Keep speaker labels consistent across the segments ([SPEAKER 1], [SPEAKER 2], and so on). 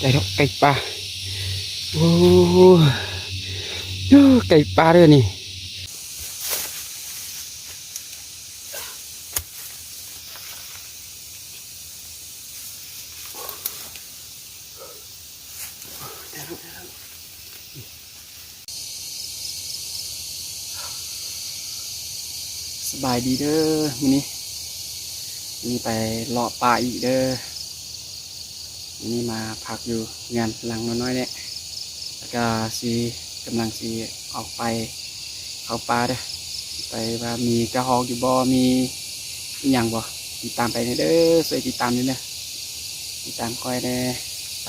[SPEAKER 1] ได้ดอกไก่ปลาโอ้โหไก่ปลาเด้อนี่สบายดีเด้อมื้อนี้มีไปเลาะป่าอีกเด้อ วันนี้มาพักอยู่งานหลังน้อยๆเนี่ยแล้วก็สีกำลังสีออกไปเขาป่าเด้อไปว่ามีกระหอกอยู่บ่มีอหย่างบ่ติดตามไปเด้อช่วยติดตามด้วยเด้อติดตามคอยเด้ไป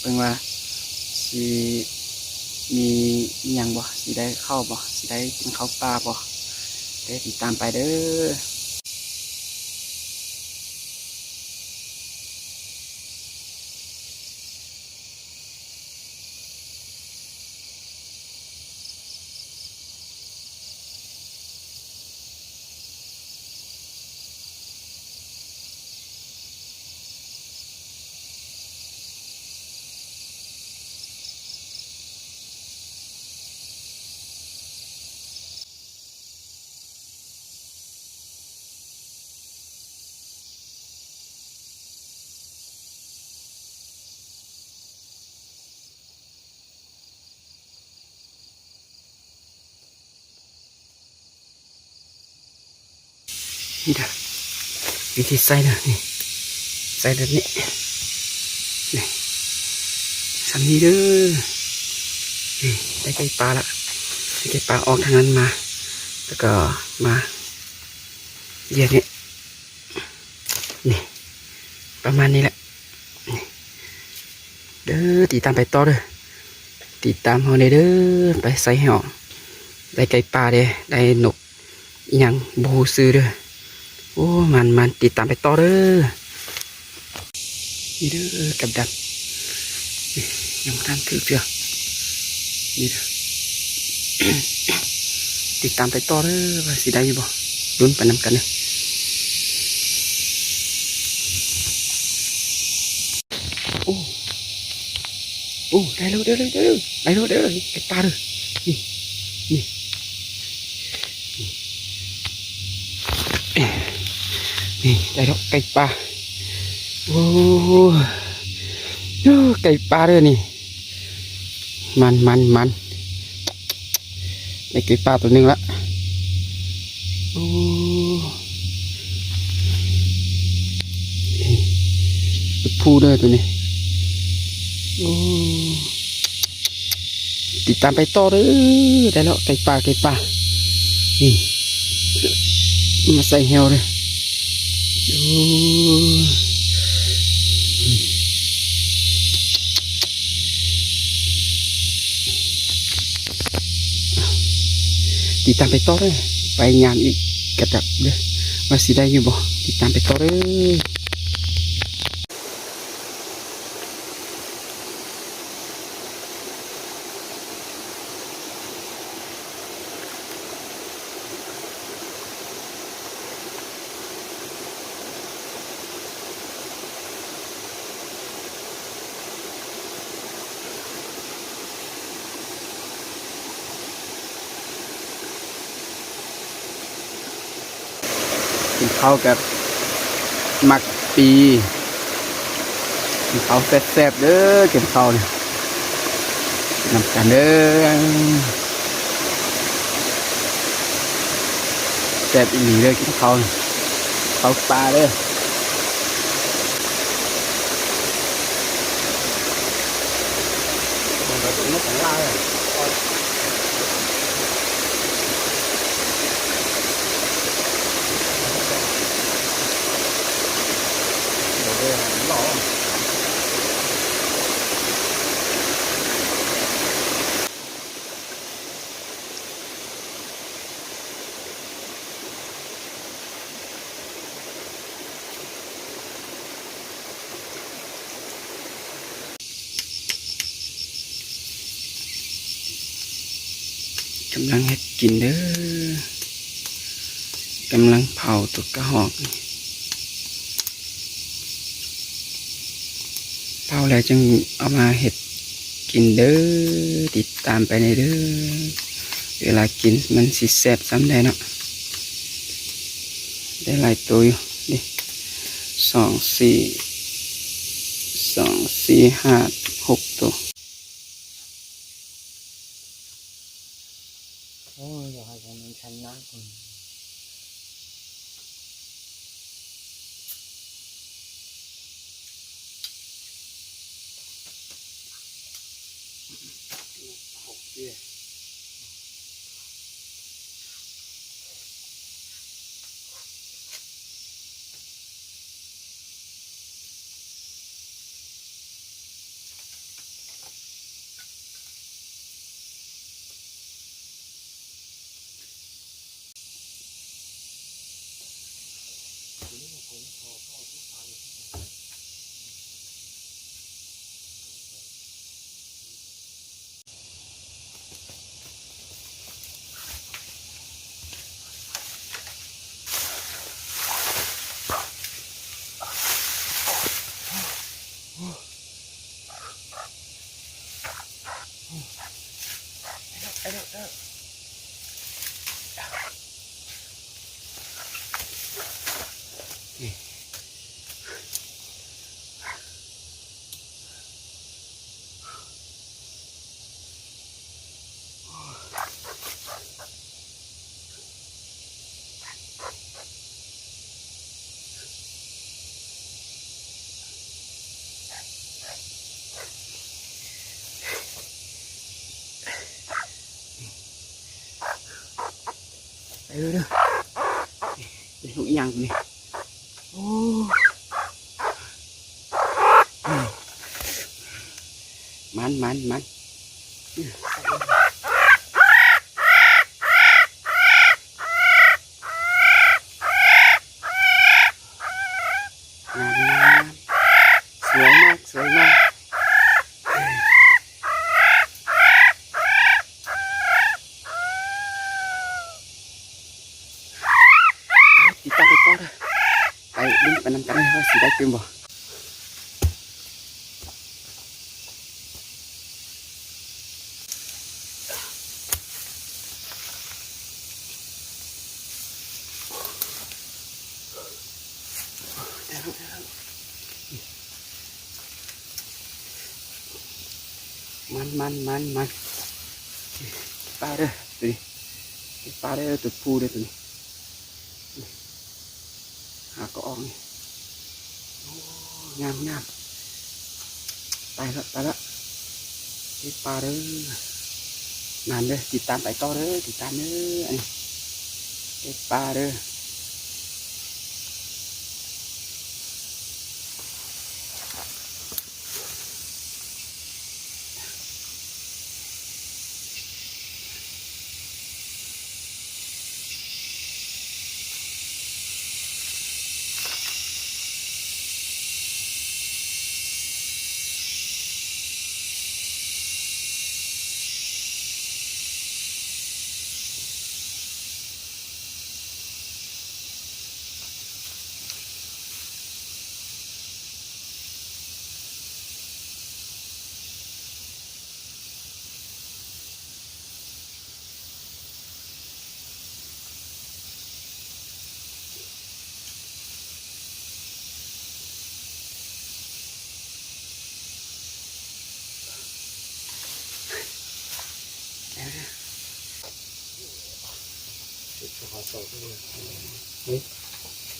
[SPEAKER 1] เพิ่งว่าสีมีอหย่างบ่สีได้เข้าบ่สีได้กินข้าวปลาบ่เด้อติดตามไปเด้อ นี่เด้อวิธีใส่เด้อนี่ใส่แบบนี้นี่สำนี้เด้อนี่ได้ไก่ปลาละได้ไก่ปลาออกทางนั้นมา แล้วก็มาเยียดนี่นี่ ประมาณนี้แหละนี่เด้อติดตามไปต่อเด้อติดตามเขาเด้อเด้อไปใส่ให้ออกได้ไก่ปลาเด้อได้นกยังบูซื้อเด้อ โอ้มันมันติดตามไปต่อเด้อนี่เด้อกับดักนี่ยังทันถือเสือนี่เด้อติดตามไปต่อเด้อว่าสิได้อยู่บ่ลุ้นไปนำกันเด้อโอ้โอ้ได้แล้วได้แล้วได้แล้วได้แล้วได้แล้วไอ้ปลาเด้อนี่นี่ นี่ได้ดอกไก่ปลาโอ้โหไก่ปลาเด้อนี่ มันมันมันได้ไก่ปลาตัวหนึ่งละโอ้นี่ตัวผู้เด้ตัวนี้โอ้ติดตามไปต่อเด้อได้แล้วไก่ปลาไก่ปลานี่มาใส่เฮลเลย ติดตามไปต่อเลยไปงานอีกกระดับเด้อว่าสิได้อยู่บ่ติดตามไปต่อเลย กินข้ากับมักปีกินข้าวแซ่บๆเด้อกินข้าวเนี่ยนำกันเด้อแซ่บอีหลีเด้อกินข้าวข้าวปลาเด้อำลังเฮ็ดกินเด้อกำลังเผาตัวกระหอกนี่ไฟาแล้วจึงเอามาเห็ดกินเด้อติดตามไปในเด้อเวลากินมันสิแซ่บซ้ำได้เนาะได้หลายตัวอยู่ดิสองสี่สองสี่ห้าหกตัว
[SPEAKER 2] โอ้ยอยากให้
[SPEAKER 1] เด้อเด้อเป็นลูกอีหยังนี่โอ้มันมันมันงามงามสวยมากสวยมาก ติดตามไปก่อนเด้อ ไปลุ้นำกันว่าสิได้เต็มบ่มันมันมันมันปลาเด้อตัวนี้ปลาเด้อตัวผู้เด้อตัวนี้หาก็ออกนี่ งามงามตายละตายละติดปลาเด้อนานเด้อติดตามไปต่อเด้อติดตามเด้ออันนี้ติดปลาเด้อ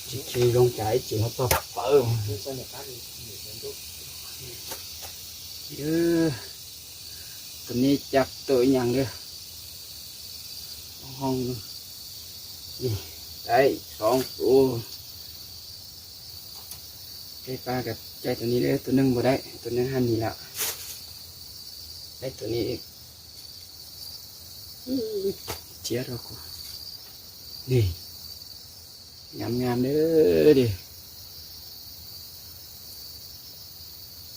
[SPEAKER 1] จิคีลงใจจิเขาตบเปิมเออตัวนี้จับตัวอหย่างเด้อห้องนี่ได้ส ด้ตัวหนึงหันนี่ละได้ตัวนี้อีกอื้อเจียเรามงามเด้อดิ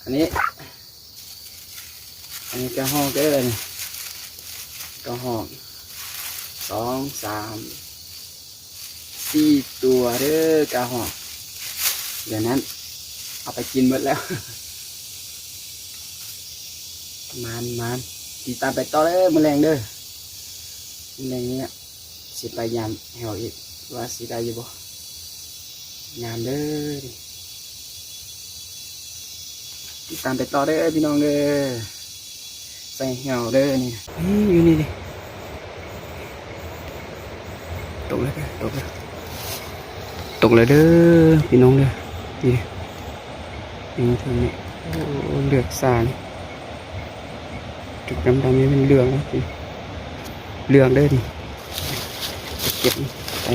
[SPEAKER 1] อันนี้ อันนี้กระหองเด้อนี่กระหองสองสามสี่ตัวเด้อกระหองเดี๋ยวนั้น เอาไปกินหมดแล้วมานมานติดตามไปต่อเด้อมือแรงเด้อมือแรงเนี้ย สิไปยามแหวอีกว่าสิได้อยู่บ่ยามเด้อติดตามไปต่อเด้อพี่น้องเด้อใส่แหวเด้อนี่นี่อยู่นี่ดิตกเลยตกเลยตกเลยเด้อพี่น้องเด้อนี่ดินี่ท่านี้โอ้เลือกสารจุดดำๆนี่เป็นเหลืองนะพี่เหลืองเด้อดิ ก็บนี่ไป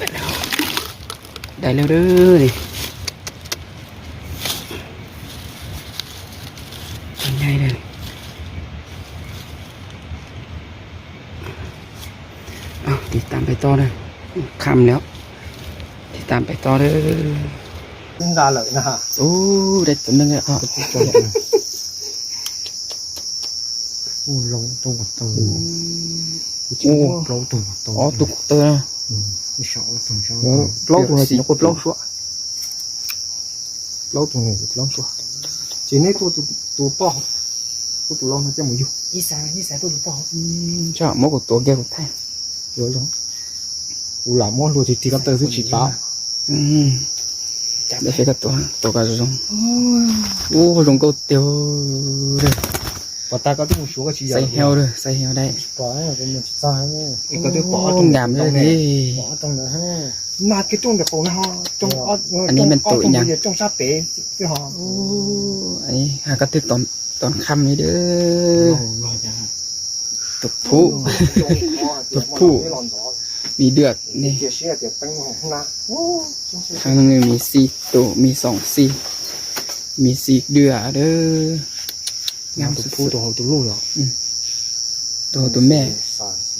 [SPEAKER 1] ได้แล้วได้แล้วเด้อนี่ใหญ่เลยเอาติดตามไปต่อเลยคำแล้ว ติดตามไปต่อเด้อ
[SPEAKER 2] chúng ta
[SPEAKER 1] lợi nè. Hả ô đây tụi nâng ạ ô lâu tôi mặt tôi ô
[SPEAKER 2] lâu tôi mặt tôi
[SPEAKER 1] ô
[SPEAKER 2] tôi mặt tôi nè.
[SPEAKER 1] Lâu tôi chỉ có lâu xuống lâu tôi
[SPEAKER 2] này lâu xuống chỉ nên
[SPEAKER 1] tôi
[SPEAKER 2] tôi tôi
[SPEAKER 1] bỏ
[SPEAKER 2] tôi tôi lâu nó cho một dù. Như sao như sao tôi tôi bỏ chả mỗi cái tôi kia của thay rồi rồi
[SPEAKER 3] ủ là mỗi luôn thì chỉ có tới
[SPEAKER 1] chỉ bảo 嗯。 จับได้เสียกับตัวตัวกาซุงโอ้โหลงก็เตียวเลย
[SPEAKER 2] ปอตาก็ที่มูชัวก็ชี้
[SPEAKER 1] ใส่เฮาเลยใส่เฮาได้
[SPEAKER 3] ปอเป็นห
[SPEAKER 2] นึ่งสา
[SPEAKER 1] ยเนี่ยอี
[SPEAKER 2] กก็ที่ปอตร
[SPEAKER 1] งงามเลยนี่
[SPEAKER 3] ปอตร
[SPEAKER 2] งนั่นฮะมาเกี่ตรงแต่ปงนะฮะตรง
[SPEAKER 1] อันนี้มันตัวยัาง
[SPEAKER 2] ตรงซา
[SPEAKER 1] เป๋ที่หอมอ้อันนี้หากระติกตอนตอนค่ำนี่เด้อตุกผู้ตุกผู้ มีเดือดนี่
[SPEAKER 2] 这些的灯红啦，哦，真是
[SPEAKER 1] ครั้งหนึงมีสี่ตัวมีสองสี่มีสี่เดือเด้องาม
[SPEAKER 2] 都
[SPEAKER 1] สุ
[SPEAKER 2] 铺
[SPEAKER 1] ด
[SPEAKER 2] 多好多路了，
[SPEAKER 1] ๆตัวตัวแม่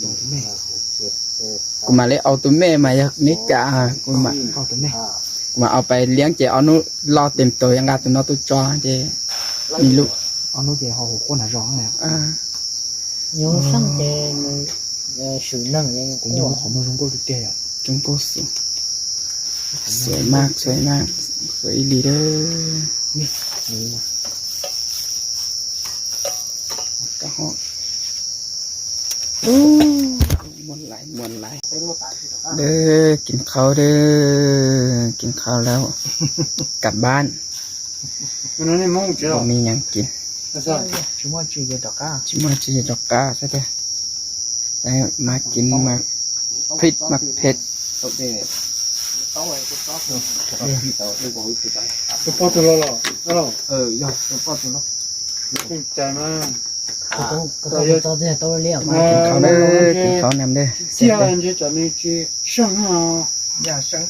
[SPEAKER 2] 多的妹，
[SPEAKER 1] กูมาเลยเอาตัวแม่มาจากนิกากูมา
[SPEAKER 2] 好的妹，
[SPEAKER 1] กูมาเอาไปเลี้ยงเจเอานุรอเต็มตัวยังกาตัวน้อตัวจอเจมีลูก
[SPEAKER 2] 啊，那点好混来装了，
[SPEAKER 1] อ่า
[SPEAKER 3] 牛上 สูงนั่งยั
[SPEAKER 2] งผมยังขอมาชมก็ดูเตี้ย
[SPEAKER 1] จงโพสสวยมากสวยมากสวยลีเดอ
[SPEAKER 2] ร์นี่อ
[SPEAKER 1] กระหอบโอ้มวนไหลมวนไหลเด้อกินข้าวเด้อกินข้าวแล้ว กลับบ้านมียังกิน
[SPEAKER 2] ใช่ชิมว่าจีเดอกก้า
[SPEAKER 1] ชิมว่าจีเดอกก้าใช่ไหม แล้วมากินมาพริกมาเผ็ด
[SPEAKER 2] ตุ๊กปอตัวหล่อหล่อเออ
[SPEAKER 3] ยอดตุ๊กปอตัว
[SPEAKER 2] หล่อ
[SPEAKER 4] ภูมิใจมา
[SPEAKER 1] ก
[SPEAKER 3] ก็ต้องต้องเนี่ยต้องเรียกมากิน
[SPEAKER 1] ข้าวเด้อกินข้าวแหนมเด้อ
[SPEAKER 2] เสียงจะมีจีช่า
[SPEAKER 4] งอะ
[SPEAKER 2] อย่าช่าง